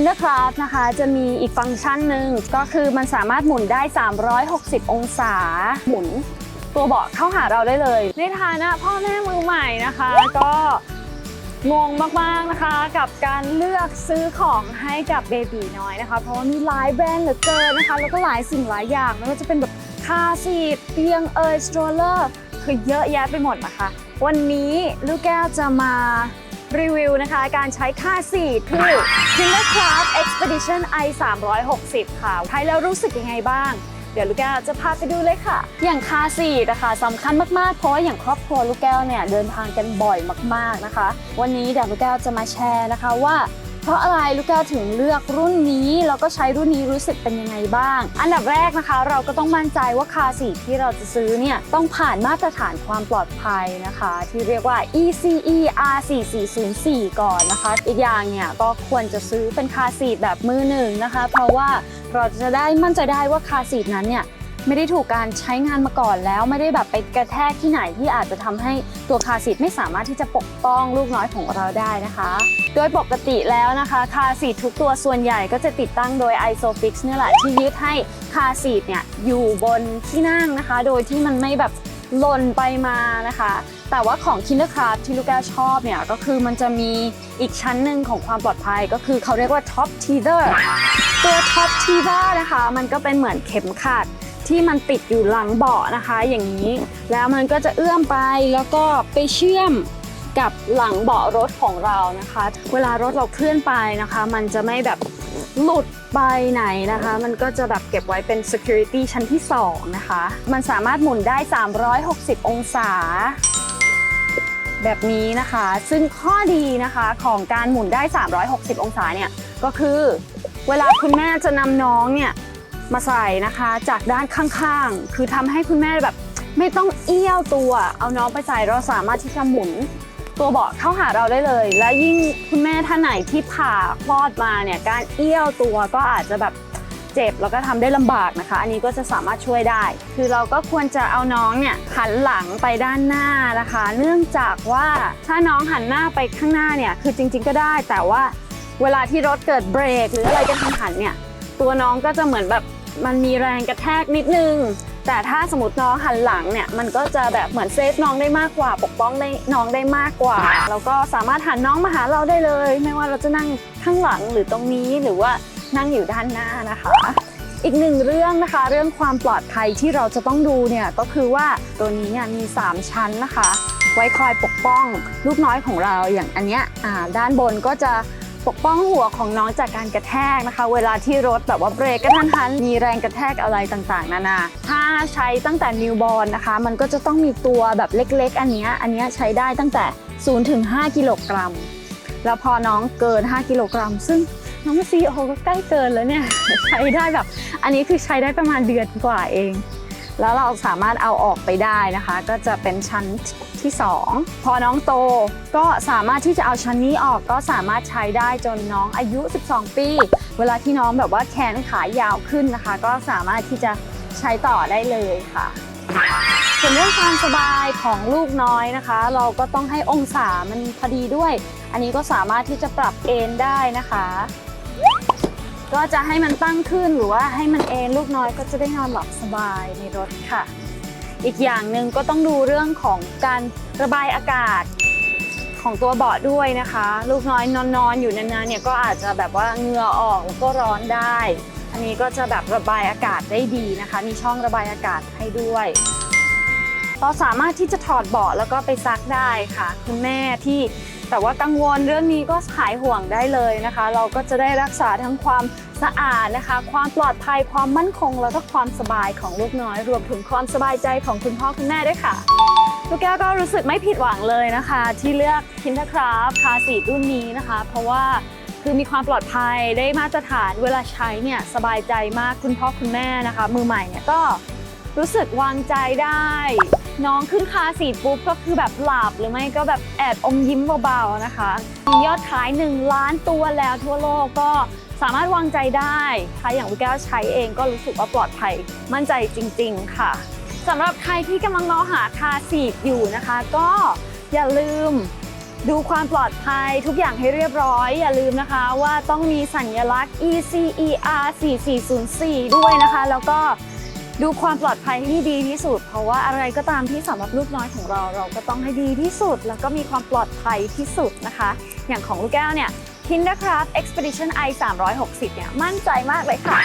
Kindercraft นะคะ จะมีอีกฟังก์ชันหนึ่งก็คือมันสามารถหมุนได้ 360 องศาหมุนตัวเบาะเข้าหาเราได้เลย ในฐานะพ่อแม่มือใหม่นะคะ ก็งงมากๆนะคะกับการเลือกซื้อของให้กับเบบีน้อยนะคะ เพราะว่ามีหลายแบรนด์เหลือเกินนะคะ แล้วก็หลายสิ่งหลายอย่างไม่ว่าจะเป็นแบบคาร์ซีทเตียงเอยสโตรเลอร์คือเยอะแยะไปหมดนะคะ วันนี้ลูกแก้วจะมา รีวิวนะคะ การใช้ค่าสีทคือ Kindercraft Expedition i 360ค่ะใช้แล้วรู้สึกยังไงบ้าง เดี๋ยวลูกแก้วจะพาไปดูเลยค่ะ อย่างคาสีนะคะสำคัญมากๆ เพราะว่าอย่างครอบครัวลูกแก้วเนี่ยเดินทางกันบ่อยมากๆนะคะ วันนี้เดี๋ยวลูกแก้วจะมาแชร์นะคะว่า เพราะอะไรลูกแก้วถึงเลือกรุ่นนี้แล้วก็ใช้รุ่นนี้รู้สึกเป็นยังไงบ้าง อันดับแรกนะคะ เราก็ต้องมั่นใจว่าคาร์ซีที่เราจะซื้อเนี่ยต้องผ่านมาตรฐานความปลอดภัยนะคะ ที่เรียกว่า ECE R4404 ก่อนนะคะ อีกอย่างเนี่ยก็ควรจะซื้อเป็นคาร์ซีแบบมือหนึ่งนะคะ เพราะว่าเราจะได้มั่นใจได้ว่าคาร์ซีนั้นเนี่ย ไม่ได้ถูกการใช้งานมาก่อนแล้วไม่ได้แบบไปกระแทกที่ไหนที่อาจจะทำให้ตัวคาร์ซีทไม่สามารถที่จะปกป้องลูกน้อยของเราได้นะคะ โดยปกติแล้วนะคะคาร์ซีททุกตัวส่วนใหญ่ก็จะติดตั้งโดย ISOFIX เนี่ยแหละที่ยึดให้คาร์ซีทเนี่ยอยู่บนที่นั่งนะคะ โดยที่มันไม่แบบหล่นไปมานะคะ แต่ว่าของ Kindercraft ที่ลูกแก้วชอบเนี่ยก็คือมันจะมีอีกชั้นหนึ่งของความปลอดภัยก็คือเขาเรียกว่า Top Teether ตัว Top Teether นะคะ มันก็เป็นเหมือนเข็มขัด ที่มันติดอยู่หลังเบาะนะคะ อย่างนี้ แล้วมันก็จะเอื้อมไปแล้วก็ไปเชื่อมกับหลังเบาะรถของเรานะคะ เวลารถเราเคลื่อนไปนะคะ มันจะไม่แบบหลุดไปไหนนะคะ มันก็จะแบบเก็บไว้เป็น security ชั้นที่ 2 นะคะ มันสามารถหมุนได้ 360 องศา แบบนี้นะคะ ซึ่งข้อดีนะคะของการหมุนได้ 360 องศาเนี่ย ก็คือเวลาคุณแม่จะนำน้องเนี่ย มาใส่นะคะจากด้านข้างๆ คือทำให้คุณแม่แบบไม่ต้องเอี้ยวตัว เอาน้องไปใส่เราสามารถที่จะหมุนตัวเบาะเข้าหาเราได้เลย และยิ่งคุณแม่ท่านไหนที่ผ่าคลอดมาเนี่ยการเอี้ยวตัวก็อาจจะแบบเจ็บแล้วก็ทำได้ลำบากนะคะ อันนี้ก็จะสามารถช่วยได้ คือเราก็ควรจะเอาน้องเนี่ยหันหลังไปด้านหน้านะคะ เนื่องจากว่าถ้าน้องหันหน้าไปข้างหน้าเนี่ยคือจริง ๆ ก็ได้ แต่ว่าเวลาที่รถเกิดเบรกหรืออะไรกันทันหันเนี่ยตัวน้องก็จะเหมือนแบบ มันมีแรงกระแทกนิดนึง แต่ถ้าสมมติน้องหันหลังเนี่ยมันก็จะแบบเหมือนเซฟน้องได้มากกว่า ปกป้องได้น้องได้มากกว่า แล้วก็สามารถหันน้องมาหาเราได้เลย ไม่ว่าเราจะนั่งข้างหลังหรือตรงนี้หรือว่านั่งอยู่ด้านหน้านะคะ อีกหนึ่งเรื่องนะคะ เรื่องความปลอดภัยที่เราจะต้องดูเนี่ยก็คือว่าตัวนี้เนี่ยมี 3 ชั้นนะคะ ไว้คอยปกป้องลูกน้อยของเราอย่างอันเนี้ยอ่าด้านบนก็จะ ปกป้องหัวของน้องจากการกระแทกนะคะ เวลาที่รถแบบว่าเบรกกระทันหันมีแรงกระแทกอะไรต่างๆ นานา ถ้าใช้ตั้งแต่นิวบอลนะคะ มันก็จะต้องมีตัวแบบเล็กๆ อันนี้อันนี้ใช้ได้ตั้งแต่0ถึง5กิโลกรัมแล้วพอน้องเกิน 5 กิโลกรัม ซึ่งน้องซีโอก็ใกล้เกินแล้วเนี่ย ใช้ได้แบบ อันนี้คือใช้ได้ประมาณเดือนกว่าเอง แล้วเราสามารถเอาออกไปได้นะคะ ก็จะเป็นชั้นที่ 2 พอน้องโตก็สามารถที่จะเอาชั้นนี้ออกก็สามารถใช้ได้จนน้องอายุ 12 ปี เวลาที่น้องแบบว่าแขนขายาวขึ้นนะคะ ก็สามารถที่จะใช้ต่อได้เลยค่ะส่วนเรื่องความสบายของลูกน้อยนะคะ เราก็ต้องให้องศามันพอดีด้วย อันนี้ก็สามารถที่จะปรับเอนได้นะคะ ก็จะให้มันตั้งขึ้นหรือว่าให้มันเอนลูกน้อยก็จะได้นอนหลับสบายในรถค่ะ อีกอย่างหนึ่งก็ต้องดูเรื่องของการระบายอากาศของตัวเบาะด้วยนะคะ ลูกน้อยนอนนอนอยู่นานๆเนี่ยก็อาจจะแบบว่าเหงื่อออกแล้วก็ร้อนได้ อันนี้ก็จะแบบระบายอากาศได้ดีนะคะ มีช่องระบายอากาศให้ด้วยเราสามารถที่จะถอดเบาะแล้วก็ไปซักได้ค่ะ คุณแม่ที่ แต่ว่ากังวลเรื่องนี้ก็หายห่วงได้เลยนะคะ เราก็จะได้รักษาทั้งความสะอาดนะคะ ความปลอดภัยความมั่นคง แล้วก็ความสบายของลูกน้อย รวมถึงความสบายใจของคุณพ่อคุณแม่ด้วยค่ะลูกแก้วก็รู้สึกไม่ผิดหวังเลยนะคะ ที่เลือก Kindercraft คาสีรุ่นนี้นะคะ เพราะว่าคือมีความปลอดภัยได้มาตรฐานเวลาใช้เนี่ยสบายใจมากคุณพ่อคุณแม่นะคะ มือใหม่เนี่ยก็รู้สึกวางใจได้ น้องขึ้นคาสีปุ๊บก็คือแบบหลับหรือไม่ก็แบบแอบอมยิ้มเบาๆนะคะมียอดขาย 1 ล้านตัวแล้วทั่วโลกก็สามารถวางใจได้ค่ะอย่างวิแก้วใช้เองก็รู้สึกว่าปลอดภัยมั่นใจจริง ๆ ค่ะสำหรับใครที่กำลังมอหาคาสีอยู่นะคะ ก็อย่าลืมดูความปลอดภัยทุกอย่างให้เรียบร้อย อย่าลืมนะคะว่าต้องมีสัญลักษณ์ ECER 4404 ด้วยนะคะ แล้วก็ ดูความปลอดภัยให้ดีที่สุด เพราะว่าอะไรก็ตามที่สำหรับลูกน้อยของเราเราก็ต้องให้ดีที่สุด แล้วก็มีความปลอดภัยที่สุดนะคะ อย่างของลูกแก้วเนี่ย Kindercraft Expedition i 360เนี่ยมั่นใจมากเลยค่ะ